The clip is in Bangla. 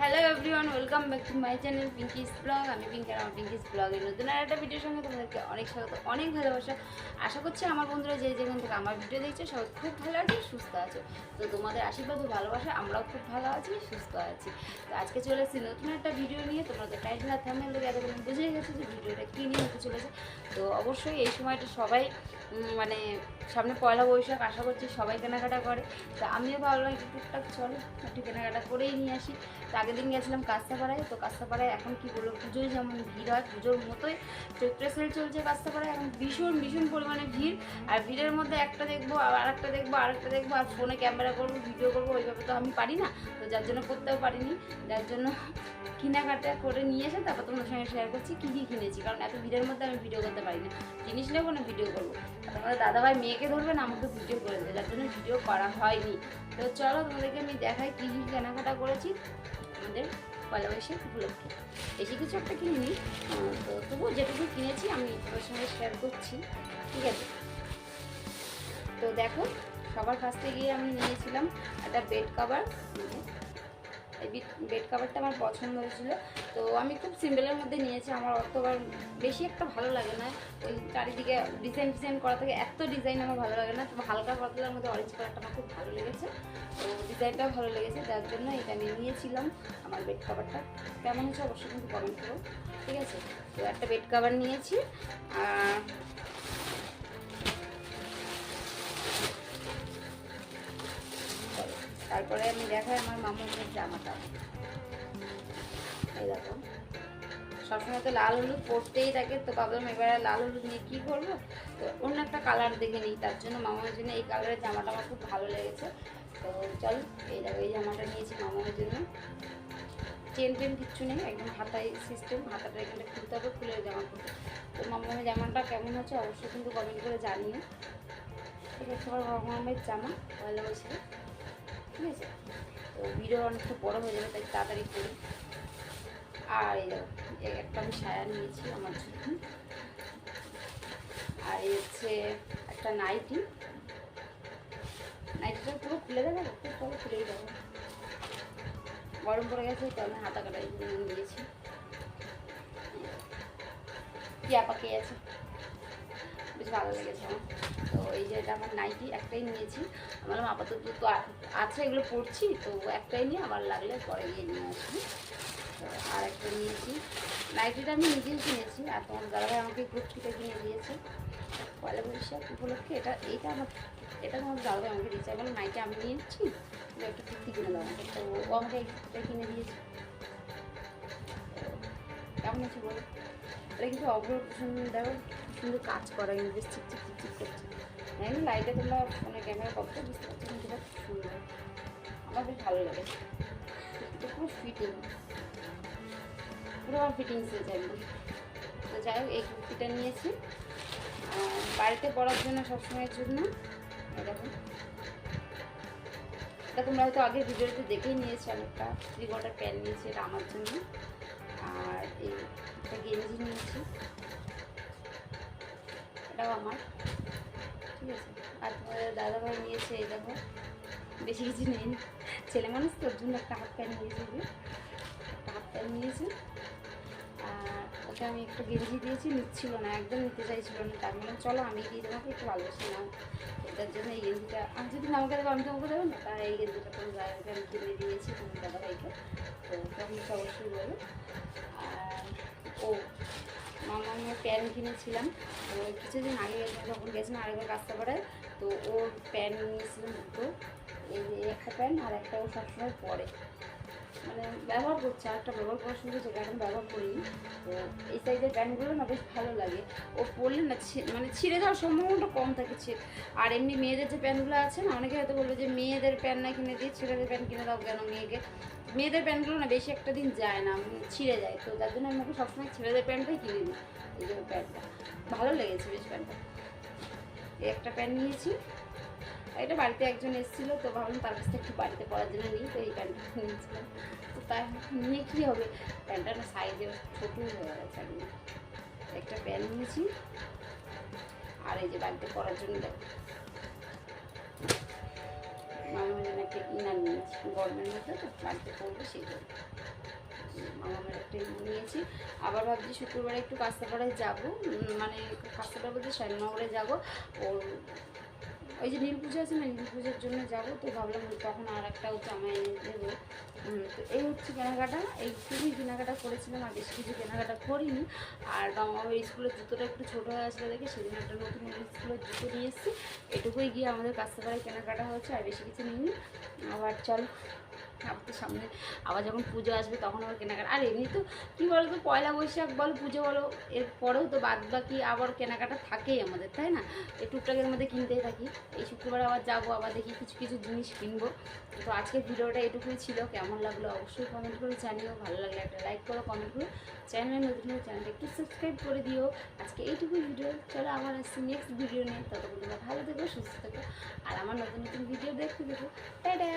Hello everyone welcome back to my channel Pinky's blog আমি পিঙ্কি আর আমার পিঙ্কিস ব্লগের নতুন আর একটা ভিডিওর সঙ্গে তোমাদেরকে অনেক স্বাগত, অনেক ভালোবাসা। আশা করছি আমার বন্ধুরা যে যেখান থেকে আমার ভিডিও দেখছে, সবাই খুব ভালো আছে, সুস্থ আছে। তো তোমাদের আশীর্বাদ ও ভালোবাসা, আমরাও খুব ভালো আছি, সুস্থ আছি। তো আজকে চলে এসেছি নতুন একটা ভিডিও নিয়ে। তোমরা তো টাইটেল আর থামেল দেখে এতক্ষণ বুঝে গেছো যে ভিডিওটা কী নিয়ে হতে চলেছে। তো অবশ্যই এই সময়টা সবাই মানে সামনে পয়লা বৈশাখ আশা করছি সবাই কেনাকাটা করে। তো আমিও ভাবলাম একটু টুকটাক চলো, একটু কেনাকাটা করেই নিয়ে আসি। তো আগের দিন গেছিলাম কাস্তাপাড়ায়, তো কাস্তাপাড়ায় এখন কি বলব, পুজোয় যেমন ভিড় হয়, পুজোর মতোই চৈত্র সেল চলছে কাস্তাপাড়ায়, এখন ভীষণ ভীষণ পরিমাণে ভিড়। আর ভিড়ের মধ্যে একটা দেখব, আর একটা দেখব, আর একটা দেখব, আর ফোনে ক্যামেরা করব, ভিডিও করব, ওইভাবে তো আমি পারি না। তো যার জন্য করতেও পারিনি। যার জন্য কেনাকাটা করে নিয়ে এসে তারপর তোমাদের সঙ্গে শেয়ার করছি কী কী কিনেছি। কারণ এত ভিড়ের মধ্যে আমি ভিডিও করতে পারি না। জিনিস নেব না ভিডিও করব। তোমাদের দাদাভাই মেয়েকে ধরবে না আমাকে ভিডিও করে দেবে। যার জন্য ভিডিও করা হয়নি। তো চলো, তোমাদেরকে আমি দেখাই কী কী কেনাকাটা করেছি। আমাদের পয়লা বৈশাখ উপলক্ষে। বেশি কিছু একটা কিনিনি। তো তবুও যেটুকু কিনেছি, আমি তোমাদের সঙ্গে শেয়ার করছি। ঠিক আছে? তো দেখো, সবার কাছ থেকে গিয়ে আমি নিয়েছিলাম একটা বেড কভার এই বেড কাভারটা আমার পছন্দ হয়েছিল। তো আমি খুব সিম্পলের মধ্যে নিয়েছি, আমার অতবার বেশি একটা ভালো লাগে না। ওই চারিদিকে ডিজাইন ডিজাইন করা থাকে এত ডিজাইন আমার ভালো লাগে না তো হালকা পাতলার মধ্যে অরেঞ্জ কালারটা আমার খুব ভালো লেগেছে। তো ডিজাইনটাও ভালো লেগেছে, যার জন্য এটা আমি নিয়েছিলাম আমার বেড কাভারটা কেমন হচ্ছে অবশ্যই কিন্তু কমেন্ট করো। ঠিক আছে? তো একটা বেড কাভার নিয়েছি, আর তারপরে আমি দেখাই আমার মামুনের জামাটা। দেখো। সবসময় তো লাল হলুদ পরতেই থাকে, তো ভাবলাম এবারে লাল হলুদ নিয়ে কী করব? তো অন্য একটা কালার দেখে নিই, তার জন্য মামার জন্য এই কালারের জামাটা আমার খুব ভালো লেগেছে। তো চল, এই দেখো, এই জামাটা নিয়েছি মামার জন্য। চেন টেন কিচ্ছু নেই, একদম হাতাই সিস্টেম হাতাটা এখানে খুলতে হবে, খুলে জামা করতে তো মামার জামাটা কেমন হচ্ছে অবশ্যই কিন্তু কমেন্ট করে জানিও। ঠিক আছে আমার মামার জামা, ভালো হয়েছে। ঠিক আছে তো ভিডিও অনেকটা বড় হয়ে যাবে, তাই তাড়াতাড়ি করি। আর একটা আমি সায়া নিয়েছি আমার জন্য। আর হচ্ছে একটা নাইটি। নাইটিটা পুরো খুলে দেবে? খুব চলো খুলেই দেবো। গরম পড়ে গেছে, তো আমি হাতা কাটা নিয়েছি। টিয়া পাকিয়ে আছে? ভালো লেগেছে। আমার তো এই যে এটা আমার নাইটি একটাই নিয়েছি। আমার আপাতত তো আছে এগুলো পড়ছি তো একটাই নিয়ে আমার লাগলে পরে গিয়ে নিয়ে আসবি। তো আর একটা নিয়েছি। নাইটিটা আমি নিজেই কিনেছি, আর তোমার দাদাভাই আমাকে কুর্তিটা কিনে দিয়েছে। পয়লা বৈশাখ উপলক্ষে এটা, এইটা আমার, এটা তোমার দাদাভাই আমাকে আমি বললাম, নাইটি আমি নিয়েছি একটা কুর্তি কিনে দাও আমাকে। তো ও আমাকে এই কুর্তিটা কিনে দিয়েছে। কেমন আছে বলো? এটা কিন্তু অগ্র দেখো সুন্দর কাজ করা কিন্তু বেশ চিকচিক চিকচিক করছে। জানি লাইটে তোমরা ফোনে ক্যামেরা কতটা বুঝতে পারছ, কিন্তু খুব সুন্দর। আমার বেশ ভালো লাগে। এটা পুরো ফিটিং পুরো আমার ফিটিংস হয়েছে তো যাই হোক, এই কুর্তিটা নিয়েছি। বাড়িতে পরার জন্য সবসময়ের জন্য। এই দেখো। এটা তোমরা হয়তো আগের ভিডিওতে দেখেই নিয়েছি একটা থ্রি কোয়ার্টার প্যান্ট নিয়েছি, এটা আমার জন্য। আর এই একটা গেঞ্জি নিয়েছি। এটাও আমার। ঠিক আছে? আর তোমাদের দাদাভাই নিয়েছে এই দেখো। বেশি কিছু নেই। ছেলে মানুষ তোর জন্য একটা হাফ প্যান্ট নিয়েছে যে। একটা হাফ প্যান্ট নিয়েছে। আর ওকে আমি একটু গেঞ্জি দিয়েছি, নিচ্ছিল না, একদম নিতে চাইছিল না। তার মানে চলো, আমি দিয়ে তোমাকে একটু ভালোবাসি না এটার জন্য এই গেঞ্জিটা আমি যদি আমাকে দেবো, আমি তোমাকে দেবো না। তাই এই গেঞ্জিটা তোমার দাদাকে আমি কিনে দিয়েছি তোমার দাদাভাইকে। তো তখন অবশ্যই বলো আর ও, মামা আমি প্যান্ট কিনেছিলাম। তো কিছুদিন আগে যখন গেছিলাম আরেকবার রাস্তা পড়ায় তো ওর প্যান্ট নিয়েছিলাম দুটো, এই একটা প্যান্ট আর একটা ও সবসময় পরে। মানে ব্যবহার করছে আর একটা ব্যবহার করা শুরু করেছে এখন ব্যবহার করিনি তো এই সাইজের প্যান্টগুলো না বেশ ভালো লাগে। ও পরলে না মানে ছিঁড়ে যাওয়ার সম্ভাবনাটা কম থাকে আর এমনি মেয়েদের যে প্যান্টগুলো আছে না, অনেকে হয়তো বলবে যে মেয়েদের প্যান্ট না কিনে দিয়ে ছেলেদের প্যান্ট কিনে দাও কেন মেয়েকে? মেয়েদের প্যান্টগুলো না বেশি একটা দিন যায় না ছিঁড়ে যায়, তো তার জন্য আমি ওকে সবসময় ছেলেদের প্যান্টটাই কিনে দিই এই জন্য প্যান্টটা ভালো লেগেছে বেশ প্যান্টটা একটা প্যান্ট নিয়েছি। এটা বাড়িতে একজন এসেছিল, তো ভাবলাম তার কাছ থেকে একটু বাড়িতে পড়ার জন্য নিই, তো এই প্যান্টটা নিয়েছিলাম তো তাই নিয়ে কী হবে? প্যান্টটা না সাইজে ছোটো হয়ে গেছে একটা প্যান্ট নিয়েছি। আর এই যে বাড়িতে পরার জন্য মামার জন্য একটা ইনার নিয়েছি, গরমের মধ্যে তো বাড়িতে পড়ব সেই জন্য। মামার একটা নিয়েছি। আবার ভাবছি শুক্রবারে একটু কাস্তাপাড়ায় যাব মানে কাস্তাপাড়া বলতে শ্যামনগরে যাব। ওর ওই যে নীল পুজো আছে না, নীল পুজোর জন্য যাব, তো ভাবলাম তখন আর একটা জামা এনে দেবো। তো এই হচ্ছে কেনাকাটা। এই এইটুকুই কেনাকাটা করেছিলাম, আর বেশি কিছু কেনাকাটা করিনি। আর আমার স্কুলের জুতোটা একটু ছোটো হয়ে আসলে দেখে সেদিন একটা নতুন স্কুলের জুতো নিয়ে এসেছি। এটুকুই গিয়ে আমাদের কাস্তাপাড়ায় কেনাকাটা হয়েছে, আর বেশি কিছু নিইনি। আবার চল। তো সামনে। আবার যখন পুজো আসবে তখন আবার কেনাকাটা। আর এমনি তো কী বলো তো পয়লা বৈশাখ বলো, পুজো বলো এর পরেও তো বাদ বাকি আবার কেনাকাটা থাকেই আমাদের, তাই না? এই টুকটাকের মধ্যে কিনতেই থাকি। এই শুক্রবার আবার যাব, আবার দেখি কিছু কিছু জিনিস কিনবো। তো আজকের ভিডিওটা এটুকুই ছিল। কেমন লাগল অবশ্যই কমেন্ট করে জানিও। ভালো লাগলে একটা লাইক করো কমেন্ট করো। চ্যানেলে নতুন হলে চ্যানেলটা একটু সাবস্ক্রাইব করে দিও। আজকে এইটুকুই ভিডিও চলো আবার আসছি নেক্সট ভিডিও নিয়ে। ততক্ষণ ভালো থেকো, সুস্থ থেকো। আর আমার নতুন নতুন ভিডিও দেখতে দেখো টাটা!